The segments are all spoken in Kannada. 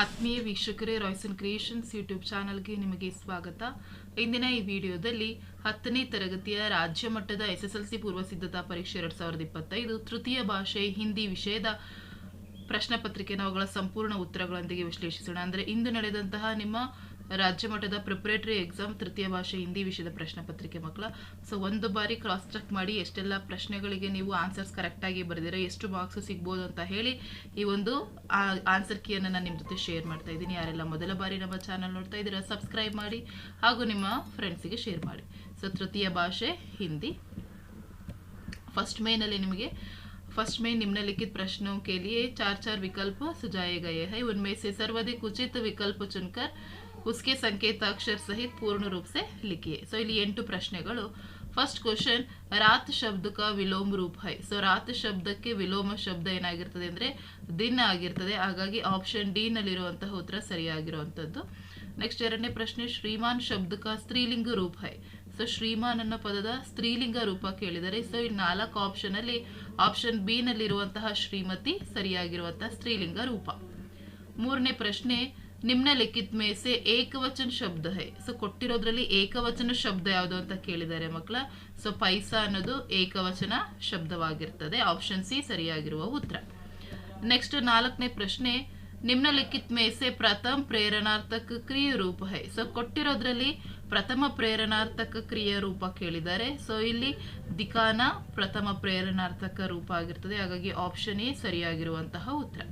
ಆತ್ಮೀಯ ವೀಕ್ಷಕರೇ ರಾಯ್ಸನ್ ಕ್ರಿಯೇಷನ್ಸ್ ಯೂಟ್ಯೂಬ್ ಚಾನಲ್ಗೆ ನಿಮಗೆ ಸ್ವಾಗತ. ಇಂದಿನ ಈ ವಿಡಿಯೋದಲ್ಲಿ ಹತ್ತನೇ ತರಗತಿಯ ರಾಜ್ಯ ಮಟ್ಟದ ಎಸ್ ಎಸ್ ಎಲ್ ಸಿ ಪೂರ್ವ ಸಿದ್ಧತಾ ಪರೀಕ್ಷೆ ಎರಡ್ ಸಾವಿರದ ಇಪ್ಪತ್ತೈದು, ತೃತೀಯ ಭಾಷೆ, ಹಿಂದಿ ವಿಷಯದ ಪ್ರಶ್ನೆ ಪತ್ರಿಕೆ, ನಾವುಗಳ ಸಂಪೂರ್ಣ ಉತ್ತರಗಳೊಂದಿಗೆ ವಿಶ್ಲೇಷಿಸೋಣ. ಅಂದರೆ ಇಂದು ನಡೆದಂತಹ ನಿಮ್ಮ ರಾಜ್ಯ ಮಟ್ಟದ ಪ್ರಿಪ್ರೇಟರಿ ಎಕ್ಸಾಮ್ ತೃತೀಯ ಭಾಷೆ ಹಿಂದಿ ವಿಷಯದ ಪ್ರಶ್ನೆ ಪತ್ರಿಕೆ ಮಕ್ಕಳ. ಸೊ ಒಂದು ಬಾರಿ ಕ್ರಾಸ್ ಚೆಕ್ ಮಾಡಿ ಎಷ್ಟೆಲ್ಲ ಪ್ರಶ್ನೆಗಳಿಗೆ ನೀವು ಆನ್ಸರ್ಸ್ ಕರೆಕ್ಟಾಗಿ ಬರೆದಿರೋ, ಎಷ್ಟು ಮಾರ್ಕ್ಸ್ ಸಿಗ್ಬೋದು ಅಂತ ಹೇಳಿ ಈ ಒಂದು ಆನ್ಸರ್ ಕೀಯನ್ನು ನಾನು ನಿಮ್ಮ ಜೊತೆ ಶೇರ್ ಮಾಡ್ತಾ ಇದ್ದೀನಿ. ಯಾರೆಲ್ಲ ಮೊದಲ ಬಾರಿ ನಮ್ಮ ಚಾನಲ್ ನೋಡ್ತಾ ಇದ್ದೀರಾ ಸಬ್ಸ್ಕ್ರೈಬ್ ಮಾಡಿ ಹಾಗೂ ನಿಮ್ಮ ಫ್ರೆಂಡ್ಸಿಗೆ ಶೇರ್ ಮಾಡಿ. ಸೊ ತೃತೀಯ ಭಾಷೆ ಹಿಂದಿ. ಫಸ್ಟ್ ಮೇನಲ್ಲಿ ನಿಮಗೆ ಫಸ್ಟ್ ಮೇ निम्नलिखित प्रश्नों ಕೇಳಿಯೇ, ಚಾರ್ ಚಾರ್ ವಿಕಲ್ಪ ಸುಜಾಯ सुझाए गए हैं उनमें से सर्वाधिक उचित विकल्प चुनकर उसके संकेताक्षर सहित पूर्ण रूप से लिखिए ಸೊ ಇಲ್ಲಿ ಎಂಟು ಪ್ರಶ್ನೆಗಳು ಫಸ್ಟ್ ಕ್ವಶನ್ ರಾತ್ ಶಬ್ದಕ ವಿಲೋಮ ರೂಪ ಹೈ ಸೊ ರಾತ್ ಶಬ್ದಕ್ಕೆ ವಿಲೋಮ ಶಬ್ದ ಏನಾಗಿರ್ತದೆ ಅಂದ್ರೆ ದಿನ ಆಗಿರ್ತದೆ ಹಾಗಾಗಿ ಆಪ್ಷನ್ ಡಿ ನಲ್ಲಿರುವಂತಹ ಉತ್ತರ ಸರಿಯಾಗಿರುವಂಥದ್ದು ನೆಕ್ಸ್ಟ್ ಎರಡನೇ ಪ್ರಶ್ನೆ ಶ್ರೀಮಾನ್ ಶಬ್ದಕ ಸ್ತ್ರೀಲಿಂಗ ರೂಪ ಹೈ ಸೊ ಶ್ರೀಮಾನ್ ಅನ್ನೋ ಪದದ ಸ್ತ್ರೀಲಿಂಗ ರೂಪ ಕೇಳಿದರೆ ಸೊ ಈ ನಾಲ್ಕು ಆಪ್ಷನ್ ಅಲ್ಲಿ ಆಪ್ಷನ್ ಬಿ ನಲ್ಲಿರುವಂತಹ ಶ್ರೀಮತಿ ಸರಿಯಾಗಿರುವಂತಹ ಸ್ತ್ರೀಲಿಂಗ ರೂಪ ಮೂರನೇ ಪ್ರಶ್ನೆ ನಿಮ್ನಲಿಖಿತ್ ಮೇ ಸೆ ಏಕವಚನ ಶಬ್ದ ಹೈ. ಸೊ ಕೊಟ್ಟಿರೋದ್ರಲ್ಲಿ ಏಕವಚನ ಶಬ್ದ ಯಾವುದು ಅಂತ ಕೇಳಿದ್ದಾರೆ ಮಕ್ಕಳ. ಸೊ ಪೈಸಾ ಅನ್ನೋದು ಏಕವಚನ ಶಬ್ದವಾಗಿರ್ತದೆ. ಆಪ್ಷನ್ ಸಿ ಸರಿಯಾಗಿರುವ ಉತ್ತರ. ನೆಕ್ಸ್ಟ್ ನಾಲ್ಕನೇ ಪ್ರಶ್ನೆ, ನಿಮ್ನಲಿಖಿತ್ ಮೇ ಸೆ ಪ್ರಥಮ ಪ್ರೇರಣಾರ್ಥಕ ಕ್ರಿಯ ರೂಪ ಹೈ. ಸೊ ಕೊಟ್ಟಿರೋದ್ರಲ್ಲಿ ಪ್ರಥಮ ಪ್ರೇರಣಾರ್ಥಕ ಕ್ರಿಯೆ ರೂಪ ಕೇಳಿದ್ದಾರೆ. ಸೊ ಇಲ್ಲಿ ದಿಕಾನ ಪ್ರಥಮ ಪ್ರೇರಣಾರ್ಥಕ ರೂಪ ಆಗಿರ್ತದೆ. ಹಾಗಾಗಿ ಆಪ್ಷನ್ ಎ ಸರಿಯಾಗಿರುವಂತಹ ಉತ್ತರ.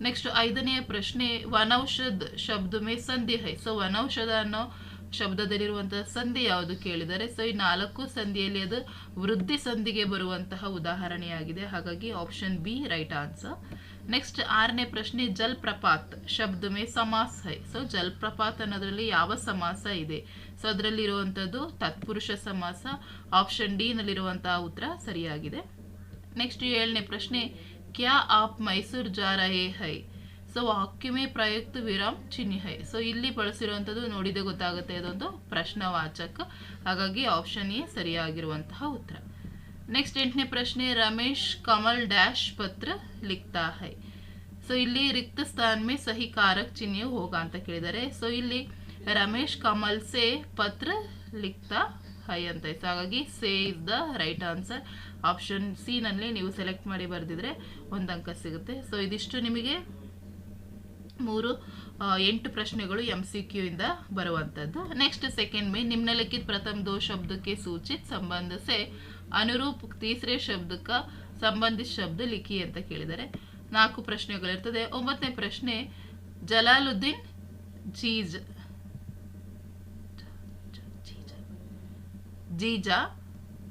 ನೆಕ್ಸ್ಟ್ ಐದನೆಯ ಪ್ರಶ್ನೆ, ವನೌಷಧ ಶಬ್ದ ಮೇ ಸಂಧಿ ಹೈ. ಸೊ ವನೌಷಧ ಅನ್ನೋ ಶಬ್ದದಲ್ಲಿರುವಂತಹ ಸಂಧಿ ಯಾವುದು ಕೇಳಿದರೆ ಸೊ ಈ ನಾಲ್ಕು ಸಂಧಿಯಲ್ಲಿ ಅದು ವೃದ್ಧಿ ಸಂಧಿಗೆ ಬರುವಂತಹ ಉದಾಹರಣೆಯಾಗಿದೆ. ಹಾಗಾಗಿ option B right answer next ಆರನೇ ಪ್ರಶ್ನೆ, ಜಲ್ಪ್ರಪಾತ್ ಶಬ್ದ ಮೇ ಸಮಾಸ ಹೈ. ಸೊ ಜಲ್ಪ್ರಪಾತ್ ಅನ್ನೋದ್ರಲ್ಲಿ ಯಾವ ಸಮಾಸ ಇದೆ? ಸೊ ಅದರಲ್ಲಿ ಇರುವಂಥದ್ದು ತತ್ಪುರುಷ ಸಮಾಸ. ಆಪ್ಷನ್ ಡಿ ನಲ್ಲಿರುವಂತಹ ಉತ್ತರ ಸರಿಯಾಗಿದೆ. ನೆಕ್ಸ್ಟ್ ಏಳನೇ ಪ್ರಶ್ನೆ ಕ್ಯಾ ಆಪ್ ಮೈಸೂರು ಜಾ ರಹೆ ಹೈ ಸೊ ವಾಕ್ಯಮೇ ಪ್ರಯುಕ್ತ ವಿರಾಮ್ ಚಿಹ್ನಿ ಹೈ ಸೊ ಇಲ್ಲಿ ಬಳಸಿರುವಂಥದ್ದು ನೋಡಿದೆ ಗೊತ್ತಾಗುತ್ತೆ ಇದೊಂದು ಪ್ರಶ್ನವಾಚಕ. ಹಾಗಾಗಿ ಆಪ್ಷನ್ ಎ ಸರಿಯಾಗಿರುವಂತಹ ಉತ್ತರ. ನೆಕ್ಸ್ಟ್ ಎಂಟನೇ ಪ್ರಶ್ನೆ, ರಮೇಶ್ ಕಮಲ್ ಡ್ಯಾಶ್ ಪತ್ರ ಲಿಖ್ತಾ ಹೈ. ಸೊ ಇಲ್ಲಿ ರಿಕ್ತ ಸ್ಥಾನ ಮೇ ಸಹಿ ಕಾರಕ್ ಚಿಹ್ನೆ ಹೋಗ ಅಂತ ಕೇಳಿದ್ದಾರೆ. ಸೊ ಇಲ್ಲಿ ರಮೇಶ್ ಕಮಲ್ ಸೆ ಪತ್ರ ಲಿಖ್ತಾ ಹೈ ಅಂತ ಇತ್ತು. ಹಾಗಾಗಿ so is the right answer option ಸಿನಲ್ಲಿ ನೀವು ಸೆಲೆಕ್ಟ್ ಮಾಡಿ ಬರೆದಿದ್ರೆ ಒಂದು ಅಂಕ ಸಿಗುತ್ತೆ. ಸೊ ಇದಿಷ್ಟು ನಿಮಗೆ ಮೂರು ಎಂಟು ಪ್ರಶ್ನೆಗಳು ಎಂ ಸಿ ಕ್ಯೂ ಇಂದ ಬರುವಂಥದ್ದು ನೆಕ್ಸ್ಟ್ ಸೆಕೆಂಡ್ ಮೇ ನಿಮ್ನಲಿಖಿತ ಪ್ರಥಮ ದೋ ಶಬ್ದಕ್ಕೆ ಸೂಚಿತ ಸಂಬಂಧ ಅನುರೂಪ ತೀಸರೆ ಶಬ್ದಕ್ಕೆ ಸಂಬಂಧಿತ ಶಬ್ದ ಲಿಖಿ ಅಂತ ಕೇಳಿದರೆ ನಾಲ್ಕು ಪ್ರಶ್ನೆಗಳಿರ್ತದೆ. ಒಂಬತ್ತನೇ ಪ್ರಶ್ನೆ, ಜಲಾಲುದ್ದೀನ್ ಚೀಜ್. ಜೀಜ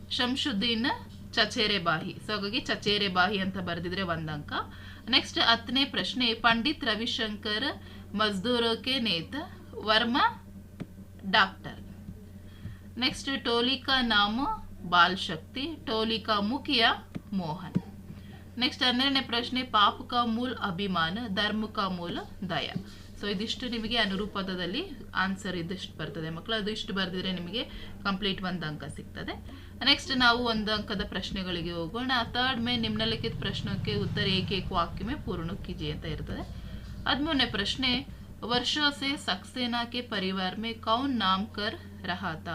ಶಂಶುದ್ದೀನ್ ಚಚೇರೆ ಬಾಹಿ ಸೊ ಹಾಗಾಗಿ ಚಚೇರೆ ಬಾಹಿ ಅಂತ ಬರೆದಿದ್ರೆ ಒಂದಂಕ ಅಂಕ. ನೆಕ್ಸ್ಟ್ ಹತ್ತನೇ ಪ್ರಶ್ನೆ, ಪಂಡಿತ್ ರವಿಶಂಕರ್ ಮಜ್ದೂರಕ್ಕೆ ನೇತ ವರ್ಮ ಡಾಕ್ಟರ್. ನೆಕ್ಸ್ಟ್ ಟೋಲಿಕಾ ನಾಮ ಬಾಲ್ ಶಕ್ತಿ ಟೋಲಿಕಾ ಮುಖಿಯ ಮೋಹನ್. ನೆಕ್ಸ್ಟ್ ಹನ್ನೆರಡನೇ ಪ್ರಶ್ನೆ ಪಾಪ ಕಾ ಮೂಲ್ ಅಭಿಮಾನ ಧರ್ಮ ಕಾ ಮೂಲ ದಯಾ. ಸೊ ಇದಿಷ್ಟು ನಿಮಗೆ ಅನುರೂಪದಲ್ಲಿ ಆನ್ಸರ್ ಇದಿಷ್ಟು ಬರ್ತದೆ. ಮಕ್ಕಳು ಅದು ಇಷ್ಟು ಬರೆದಿದ್ರೆ ನಿಮಗೆ ಕಂಪ್ಲೀಟ್ ಒಂದು ಅಂಕ ಸಿಗ್ತದೆ. ನೆಕ್ಸ್ಟ್ ನಾವು ಒಂದು ಅಂಕದ ಪ್ರಶ್ನೆಗಳಿಗೆ ಹೋಗೋಣ. ತರ್ಡ್ ಮೇ ನಿಮ್ನಲಿಖಿತ ಪ್ರಶ್ನಕ್ಕೆ ಉತ್ತರ ಏಕೈಕ ವಾಕ್ಯಮೆ ಪೂರ್ಣ ಕಿಜಿ ಅಂತ ಇರ್ತದೆ. ಹದಿಮೂರನೇ ಪ್ರಶ್ನೆ ವರ್ಷೋ ಸೆ ಸಕ್ಸೇನಾ ಕೆ ಮೇ ಕೌನ್ ನಾಮ್ ಕರ್ ರಹಾತ?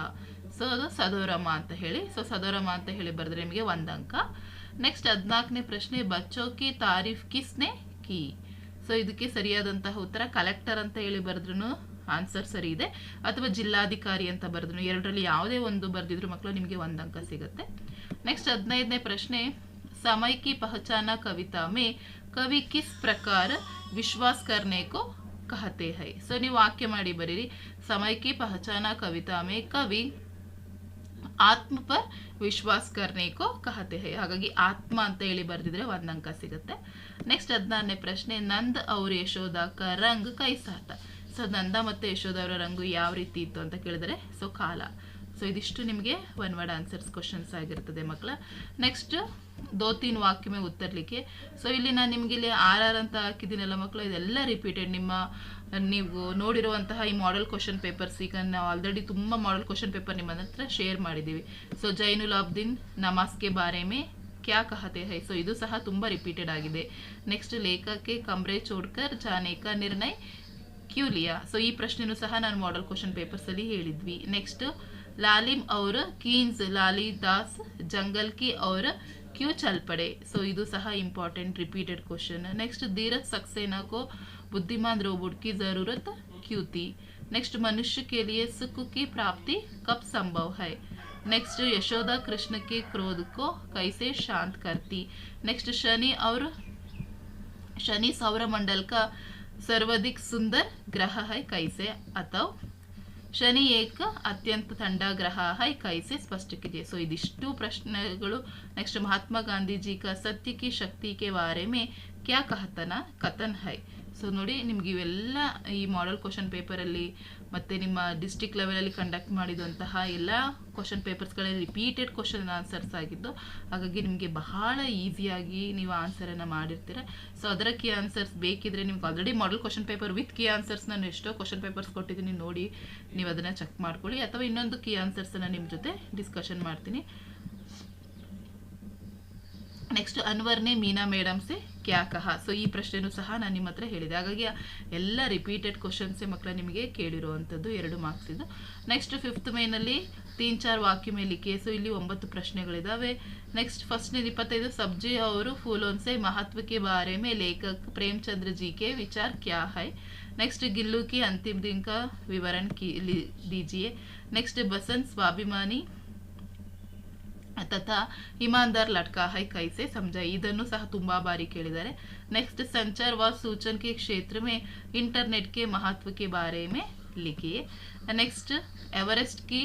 ಸೊ ಅದು ಸದೋರಮ ಅಂತ ಹೇಳಿ. ಸೊ ಸದೋರಮ ಅಂತ ಹೇಳಿ ಬರೆದ್ರೆ ನಿಮಗೆ ಒಂದು ಅಂಕ. ನೆಕ್ಸ್ಟ್ ಹದಿನಾಲ್ಕನೇ ಪ್ರಶ್ನೆ, ಬಚ್ಚೋಕೆ ತಾರೀಫ್ ಕಿಸ್ನೆ ಕಿ? ಸೊ ಇದಕ್ಕೆ ಸರಿಯಾದಂತಹ ಉತ್ತರ ಕಲೆಕ್ಟರ್ ಅಂತ ಹೇಳಿ ಬರೆದ್ರು ಆನ್ಸರ್ ಸರಿ ಇದೆ. ಅಥವಾ ಜಿಲ್ಲಾಧಿಕಾರಿ ಅಂತ ಬರೆದ್ರು ಎರಡರಲ್ಲಿ ಯಾವುದೇ ಒಂದು ಬರೆದಿದ್ರು ಮಕ್ಕಳು ನಿಮಗೆ ಒಂದ್ ಅಂಕ ಸಿಗುತ್ತೆ. ನೆಕ್ಸ್ಟ್ ಹದಿನೈದನೇ ಪ್ರಶ್ನೆ ಸಮಯಕ್ಕೆ ಪಹಚಾನ ಕವಿತಾ ಮೇ ಕವಿ ಕಿಸ್ ಪ್ರಕಾರ ವಿಶ್ವಾಸ್ ಕರ್ನೇಕೋ ಕಹತೆ ಹೈ. ಸೊ ನೀವು ವಾಕ್ಯ ಮಾಡಿ ಬರೀರಿ. ಸಮಯಕ್ಕೆ ಪಹಚಾನ ಕವಿತಾ ಮೇ ಕವಿ ಆತ್ಮ ಪರ್ ವಿಶ್ವಾಸ್ ಕರ್ನೇಕೋ ಕಹತೆ ಹೈ. ಹಾಗಾಗಿ ಆತ್ಮ ಅಂತ ಹೇಳಿ ಬರೆದಿದ್ರೆ ಒಂದ್ ಅಂಕ ಸಿಗುತ್ತೆ. ನೆಕ್ಸ್ಟ್ ಹದಿನಾರನೇ ಪ್ರಶ್ನೆ, ನಂದ್ ಅವ್ರ ಯಶೋಧ ಕ ರಂಗ್ ಕೈಸಾತ ಸೊ ನಂದ ಮತ್ತೆ ಯಶೋಧ ಅವರ ರಂಗು ಯಾವ ರೀತಿ ಇತ್ತು ಅಂತ ಕೇಳಿದರೆ, ಸೊ ಕಾಲ. ಸೊ ಇದಿಷ್ಟು ನಿಮಗೆ ಒನ್ ವರ್ಡ್ ಆನ್ಸರ್ಸ್ ಕ್ವಶನ್ಸ್ ಆಗಿರ್ತದೆ ಮಕ್ಕಳ. ನೆಕ್ಸ್ಟ್ ದೋ ತೀನ್ ವಾಕ್ಯ ಮೇ ಉತ್ತರ ಸೊ ಇಲ್ಲಿ ನಾನು ನಿಮಗೆ ಇಲ್ಲಿ ಆರ್ ಆರ್ ಅಂತ ಹಾಕಿದ್ದೀನಲ್ಲ ಮಕ್ಕಳು, ಇದೆಲ್ಲ ರಿಪೀಟೆಡ್ ನಿಮ್ಮ, ನೀವು ನೋಡಿರುವಂತಹ ಈ ಮಾಡೆಲ್ ಕ್ವಶನ್ ಪೇಪರ್ಸ್ ಈಗ ನಾವು ಆಲ್ರೆಡಿ ತುಂಬ ಮಾಡೆಲ್ ಕ್ವಶನ್ ಪೇಪರ್ ನಿಮ್ಮ ಹತ್ರ ಶೇರ್ ಮಾಡಿದ್ದೀವಿ. ಸೊ ಜೈನುಲ್ ಅಬ್ದಿನ್ ನಮಾಜ್ಗೆ ಬಾರೆ ಮೇ ಕ್ಯಾ ಕಹತೆ ಹೈ? ಸೊ ಇದು ಸಹ ತುಂಬ ರಿಪೀಟೆಡ್ ಆಗಿದೆ. ನೆಕ್ಸ್ಟ್ ಲೇಖಕ್ಕೆ ಕಮ್ರೆ ಚೋಡ್ಕರ್, ಜಾನೇಕ ನಿರ್ಣಯ್ ನಿರ್ಣಯ ಕ್ಯೂ ಲಿಯಾ ಸೊ ಈ ಪ್ರಶ್ನೆನೂ ಸಹ ನಾನು ಮಾಡೆಲ್ ಕ್ವಶನ್ ಪೇಪರ್ಸಲ್ಲಿ ಹೇಳಿದ್ವಿ. ನೆಕ್ಸ್ಟ್ ಲಾಲಿಮ್ ಅವ್ರ ಕೀನ್ಸ್ ಲಾಲಿ ದಾಸ್ ಜಂಗಲ್ ಕಿ ಅವ್ರ ಕ್ಯೂ ಚಲ್ ಪಡೆ ಸೊ ಇದು ಸಹ important repeated question next Dheeraj Saxena को बुद्धिमान रोबोट की ज़रूरत क्यों थी नेक्स्ट मनुष्य के लिए सुख की प्राप्ति कब संभव है नेक्स्ट यशोदा कृष्ण के क्रोध को कैसे शांत करती नेक्स्ट शनि और शनि सौरमंडल का सर्वाधिक सुंदर ग्रह है कैसे अथवा ಶನಿ ಏಕ ಅತ್ಯಂತ ಥಂಡ ಗ್ರಹ ಹೈ ಕೈಸೆ ಸ್ಪಷ್ಟಕ್ಕಿದೆ. ಸೊ ಇದಿಷ್ಟು ಪ್ರಶ್ನೆಗಳು. ನೆಕ್ಸ್ಟ್ ಮಹಾತ್ಮ ಗಾಂಧೀಜಿ ಕ ಸತ್ಯ ಕಿ ಶಕ್ತಿ ಕೆ ಬಾರೆ ಮೇ ಕ್ಯಾ ಕಹತನ ಕಥನ್ ಹೈ. ಸೊ ನೋಡಿ, ನಿಮ್ಗೆ ಇವೆಲ್ಲ ಈ ಮಾಡೆಲ್ ಕ್ವಶನ್ ಪೇಪರಲ್ಲಿ ಮತ್ತು ನಿಮ್ಮ ಡಿಸ್ಟಿಕ್ ಲೆವೆಲಲ್ಲಿ ಕಂಡಕ್ಟ್ ಮಾಡಿದಂತಹ ಎಲ್ಲ ಕ್ವಶನ್ ಪೇಪರ್ಸ್ಗಳಲ್ಲಿ ರಿಪೀಟೆಡ್ ಕ್ವಶನ್ ಆನ್ಸರ್ಸ್ ಆಗಿದ್ದು, ಹಾಗಾಗಿ ನಿಮಗೆ ಬಹಳ ಈಸಿಯಾಗಿ ನೀವು ಆನ್ಸರನ್ನು ಮಾಡಿರ್ತೀರ. ಸೊ ಅದರ ಕೀ ಆನ್ಸರ್ಸ್ ಬೇಕಿದ್ರೆ ನಿಮ್ಗೆ already model question paper with key answers ನಾನು ಎಷ್ಟೋ ಕ್ವಶನ್ ಪೇಪರ್ಸ್ ಕೊಟ್ಟಿದ್ದೀನಿ ನೋಡಿ, ನೀವು ಅದನ್ನು ಚೆಕ್ ಮಾಡ್ಕೊಳ್ಳಿ. ಅಥವಾ ಇನ್ನೊಂದು ಕೀ ಆನ್ಸರ್ಸನ್ನು ನಿಮ್ಮ ಜೊತೆ ಡಿಸ್ಕಷನ್ ಮಾಡ್ತೀನಿ. ನೆಕ್ಸ್ಟ್ ಅನ್ವರ್ನೇ ಮೀನಾ ಮೇಡಮ್ಸೆ ಕ್ಯಾ ಕಹ ಸೊ ಈ ಪ್ರಶ್ನೆನೂ ಸಹ ನಾನು ನಿಮ್ಮ ಹತ್ರ ಹೇಳಿದೆ. ಹಾಗಾಗಿ, ಎಲ್ಲ ರಿಪೀಟೆಡ್ ಕ್ವಶನ್ಸೇ ಮಕ್ಕಳ ನಿಮಗೆ ಕೇಳಿರುವಂಥದ್ದು ಎರಡು ಮಾರ್ಕ್ಸಿದು ನೆಕ್ಸ್ಟ್ ಫಿಫ್ತ್ ಮೇನಲ್ಲಿ ತೀನ್ ಚಾರ್ ವಾಕ್ಯ ಮೇಲಿಕೆ ಸೊ ಇಲ್ಲಿ ಒಂಬತ್ತು ಪ್ರಶ್ನೆಗಳಿದ್ದಾವೆ ನೆಕ್ಸ್ಟ್ ಫಸ್ಟ್ನೇ ಇಪ್ಪತ್ತೈದು, ಸಬ್ಜಿ ಅವರು ಫೂಲೋನ್ಸೆ ಮಹತ್ವಕ್ಕೆ ಬಾರೆ ಮೇ ಲೇಖಕ್ ಪ್ರೇಮ್ಚಂದ್ರ ಜಿ ಕೆ ವಿಚಾರ್ ಕ್ಯಾ ಹೈ? ನೆಕ್ಸ್ಟ್ ಗಿಲ್ಲುಕಿ ಅಂತಿಮ ಅಂತಿಮ್ ದಿನ್ ಕಾ ಡಿ ಜಿ ಎ ನೆಕ್ಸ್ಟ್ ಬಸಂತ್ ಸ್ವಾಭಿಮಾನಿ तथा ಇಮಾನ್ದಾರ್ ಲಟ್ಕಾ है कैसे समझा ಇದನ್ನು सह तुम बारी केदार नेक्स्ट संचार व सूचन के क्षेत्र में इंटरनेट के महत्व के बारे में लिखिए नेक्स्ट एवरेस्ट की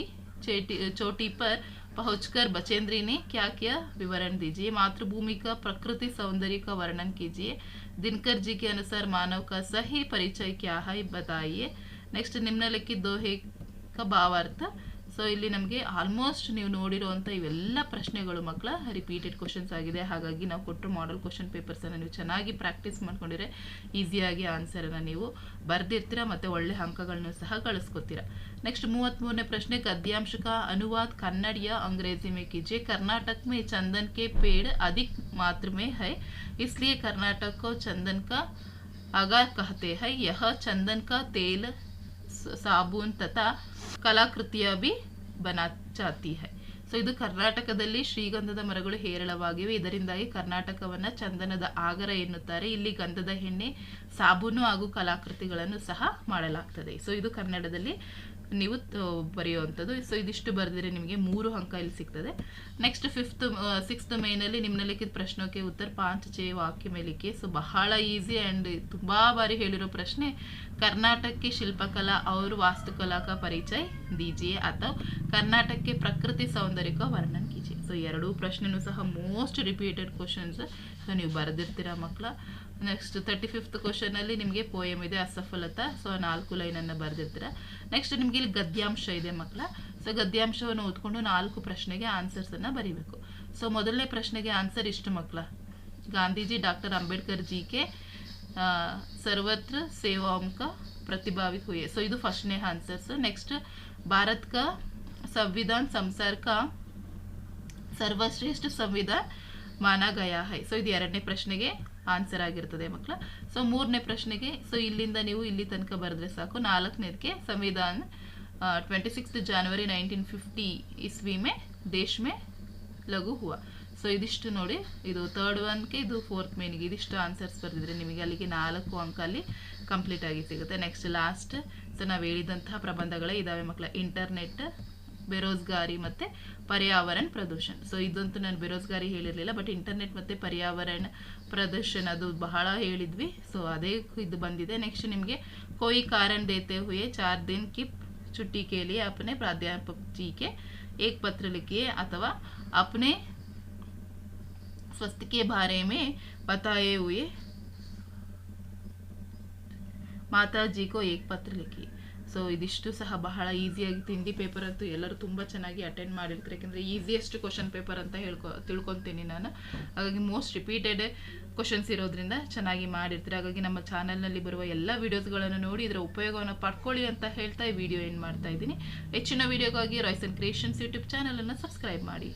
चोटी पर पहुंचकर बचेंद्री ने क्या क्या विवरण दीजिए मातृभूमि का प्रकृति सौंदर्य का वर्णन कीजिए दिनकर जी के अनुसार मानव का सही परिचय क्या है बताइए नेक्स्ट निम्नलिखित दोहे का भावार्थ ಸೊ ಇಲ್ಲಿ ನಮಗೆ ಆಲ್ಮೋಸ್ಟ್ ನೀವು ನೋಡಿರುವಂಥ ಇವೆಲ್ಲ ಪ್ರಶ್ನೆಗಳು ಮಕ್ಕಳ ರಿಪೀಟೆಡ್ ಕ್ವಶನ್ಸ್ ಆಗಿದೆ. ಹಾಗಾಗಿ ನಾವು ಕೊಟ್ಟರು ಮಾಡಲ್ ಕ್ವಶನ್ ಪೇಪರ್ಸನ್ನು ನೀವು ಚೆನ್ನಾಗಿ ಪ್ರಾಕ್ಟೀಸ್ ಮಾಡ್ಕೊಂಡಿದ್ರೆ ಈಸಿಯಾಗಿ ಆನ್ಸರನ್ನು ನೀವು ಬರ್ದಿರ್ತೀರ ಮತ್ತು ಒಳ್ಳೆ ಅಂಕಗಳನ್ನು ಸಹ ಗಳಿಸ್ಕೊತೀರ ನೆಕ್ಸ್ಟ್ ಮೂವತ್ತ್ಮೂರನೇ ಪ್ರಶ್ನೆ ಗದ್ಯಾಂಶಕ ಅನುವಾದ ಕನ್ನಡಿಯ ಅಂಗ್ರೇಜಿ ಮೇ ಕಿಜೆ, ಕರ್ನಾಟಕ ಮೇ ಚಂದನ್ ಕೆ ಪೇಡ್ ಅಧಿಕ ಮಾತ್ರ ಮೇ ಹೈ, ಇಸ್ಲಿಯ ಕರ್ನಾಟಕ ಚಂದನ್ ಕಾ ಅಗ ಕಹತೆ ಹೈ, ಯಹ ಚಂದನ್ ಕಾ ತೇಲ್ ಸಾಬೂನ್ ತಥಾ ಕಲಾಕೃತಿಯ ಬಿ ಬನಾ ಚಾತಿ ಹೈ. ಸೊ ಇದು ಕರ್ನಾಟಕದಲ್ಲಿ ಶ್ರೀಗಂಧದ ಮರಗಳು ಹೇರಳವಾಗಿವೆ. ಇದರಿಂದಾಗಿ ಕರ್ನಾಟಕವನ್ನ ಚಂದನದ ಆಗರ ಎನ್ನುತ್ತಾರೆ. ಇಲ್ಲಿ ಗಂಧದ ಎಣ್ಣೆ, ಸಾಬೂನು ಹಾಗೂ ಕಲಾಕೃತಿಗಳನ್ನು ಸಹ ಮಾಡಲಾಗ್ತದೆ. ಸೊ ಇದು ಕನ್ನಡದಲ್ಲಿ ನೀವು ಬರೆಯುವಂಥದ್ದು. ಸೊ ಇದಿಷ್ಟು ಬರೆದಿದ್ರೆ ನಿಮಗೆ ಮೂರು ಅಂಕ ಇಲ್ಲಿ ಸಿಗ್ತದೆ. ನೆಕ್ಸ್ಟ್ ಫಿಫ್ತ್ ಸಿಕ್ಸ್ತ್ ಮೇನಲ್ಲಿ ನಿಮ್ಮ ಲಿಖಿತ ಪ್ರಶ್ನಕ್ಕೆ ಉತ್ತರ ಪಾಂಚ್ ಚೇ ವಾಕ್ಯ ಮೇಲಿಕೆ. ಸೊ ಬಹಳ ಈಸಿ ಆ್ಯಂಡ್ ತುಂಬ ಬಾರಿ ಹೇಳಿರೋ ಪ್ರಶ್ನೆ. ಕರ್ನಾಟಕಕ್ಕೆ ಶಿಲ್ಪಕಲಾ ಅವರು ವಾಸ್ತುಕಲಾಕ ಪರಿಚಯ ದೀಜಿಯೇ ಅಥವಾ ಕರ್ನಾಟಕಕ್ಕೆ ಪ್ರಕೃತಿ ಸೌಂದರ್ಯಕ ವರ್ಣನ್ ಕೀಜಿಯೇ ಸೊ ಎರಡೂ ಪ್ರಶ್ನೆನೂ ಸಹ ಮೋಸ್ಟ್ ರಿಪೀಟೆಡ್ ಕ್ವಶನ್ಸ್ ಸೊ ನೀವು ಬರೆದಿರ್ತೀರಾ ಮಕ್ಕಳ ನೆಕ್ಸ್ಟ್ ತರ್ಟಿ ಫಿಫ್ತ್ ಕ್ವಶನಲ್ಲಿ ನಿಮಗೆ ಪೋಯಮ್ ಇದೆ, ಅಸಫಲತ. ಸೊ ನಾಲ್ಕು ಲೈನನ್ನು ಬರೆದಿರ್ತೀರ. ನೆಕ್ಸ್ಟ್ ನಿಮಗೆ ಇಲ್ಲಿ ಗದ್ಯಾಂಶ ಇದೆ ಮಕ್ಕಳ. ಸೊ ಗದ್ಯಾಂಶವನ್ನು ಓದ್ಕೊಂಡು ನಾಲ್ಕು ಪ್ರಶ್ನೆಗೆ ಆನ್ಸರ್ಸ್ ಆನ್ಸರ್ಸನ್ನು ಬರೀಬೇಕು. ಸೊ ಮೊದಲನೇ ಪ್ರಶ್ನೆಗೆ ಆನ್ಸರ್ ಇಷ್ಟು ಮಕ್ಕಳ. ಗಾಂಧೀಜಿ ಡಾಕ್ಟರ್ ಅಂಬೇಡ್ಕರ್ ಜಿ ಕೆ ಸರ್ವತ್ರ ಸೇವಾಂಕ ಪ್ರತಿಭಾವಿ ಹುಯೆ. ಸೊ ಇದು ಫಸ್ಟ್ನೇ ಆನ್ಸರ್ಸ್ ನೆಕ್ಸ್ಟ್ ಭಾರತ್ ಸಂವಿಧಾನ ಸಂಸಾರ ಸರ್ವಶ್ರೇಷ್ಠ ಸಂವಿಧಾನ. ಮಾನಾ ಗಯಾ ಹೈ ಸೊ ಇದು ಎರಡನೇ ಪ್ರಶ್ನೆಗೆ ಆನ್ಸರ್ ಆಗಿರ್ತದೆ ಮಕ್ಕಳ ಸೊ ಮೂರನೇ ಪ್ರಶ್ನೆಗೆ ಸೊ ಇಲ್ಲಿಂದ ನೀವು ಇಲ್ಲಿ ತನಕ ಬರೆದ್ರೆ ಸಾಕು. ನಾಲ್ಕನೇದಕ್ಕೆ, ಸಂವಿಧಾನ twenty six January nineteen fifty ಇಸ್ವಿ ಮೇ, ದೇಶ್ ಮೇ, ಲಘು ಹೂವ. ಸೊ ಇದಿಷ್ಟು ನೋಡಿ. ಇದು ತರ್ಡ್ ಒನ್ಗೆ ಇದು ಫೋರ್ತ್ ಮೇನಿಗೆ ಇದಿಷ್ಟು ಆನ್ಸರ್ಸ್ ಬರೆದಿದ್ರೆ ನಿಮಗೆ ಅಲ್ಲಿಗೆ ನಾಲ್ಕು ಅಂಕ ಅಲ್ಲಿ ಕಂಪ್ಲೀಟ್ ಆಗಿ ಸಿಗುತ್ತೆ. ನೆಕ್ಸ್ಟ್ ಲಾಸ್ಟ್ ಸೊ ನಾವು ಹೇಳಿದಂತಹ ಪ್ರಬಂಧಗಳೇ ಇದಾವೆ ಮಕ್ಕಳ ಇಂಟರ್ನೆಟ್ ಬೇರೋಜ್ಗಾರಿ ಮತ್ತು ಪರ್ಯಾವರಣ ಪ್ರದೂಷಣ ಸೊ ಇದಂತೂ ನಾನು ಬೇರೋಜ್ಗಾರಿ ಹೇಳಿರಲಿಲ್ಲ ಬಟ್ ಇಂಟರ್ನೆಟ್ ಮತ್ತು ಪರ್ಯಾವರಣ ಪ್ರದೂಷಣ ಅದು ಬಹಳ ಹೇಳಿದ್ವಿ ಸೊ ಅದೇ ಇದು ಬಂದಿದೆ ನೆಕ್ಸ್ಟ್ ನಿಮಗೆ कोई कारण देते हुए चार दिन की छुट्टी के लिए अपने प्राध्यापक जी के एक पत्र लिखिए अथवा अपने स्वास्थ्य के बारे में बताए हुए ಮಾತಾಜಿ ಕೋ ಏಕ್ ಪತ್ರ ಲಿಖಿ ಸೊ ಇದಿಷ್ಟು ಸಹ ಬಹಳ ಈಸಿಯಾಗಿ ತಿಂಡಿ ಪೇಪರ್ ಅಂತೂ ಎಲ್ಲರೂ ತುಂಬ ಚೆನ್ನಾಗಿ ಅಟೆಂಡ್ ಮಾಡಿರ್ತಾರೆ. ಯಾಕೆಂದರೆ ಈಸಿಯೆಸ್ಟ್ ಕ್ವಶನ್ ಪೇಪರ್ ಅಂತ ಹೇಳ್ಕೊ, ತಿಳ್ಕೊತೀನಿ ನಾನು. ಹಾಗಾಗಿ ಮೋಸ್ಟ್ ರಿಪೀಟೆಡ್ ಕ್ವಶನ್ಸ್ ಇರೋದ್ರಿಂದ ಚೆನ್ನಾಗಿ ಮಾಡಿರ್ತಾರೆ. ಹಾಗಾಗಿ ನಮ್ಮ ಚಾನಲ್ನಲ್ಲಿ ಬರುವ ಎಲ್ಲ ವೀಡಿಯೋಸ್ಗಳನ್ನು ನೋಡಿ, ಇದರ ಉಪಯೋಗವನ್ನು ಪಡ್ಕೊಳ್ಳಿ ಅಂತ ಹೇಳ್ತಾ ಈ ವಿಡಿಯೋ ಏನು ಮಾಡ್ತಾ ಇದ್ದೀನಿ. ಹೆಚ್ಚಿನ ವೀಡಿಯೋಗಾಗಿ ರಾಯ್ಸನ್ ಕ್ರಿಯೇಷನ್ಸ್ ಯೂಟ್ಯೂಬ್ ಚಾನಲನ್ನು ಸಬ್ಸ್ಕ್ರೈಬ್ ಮಾಡಿ.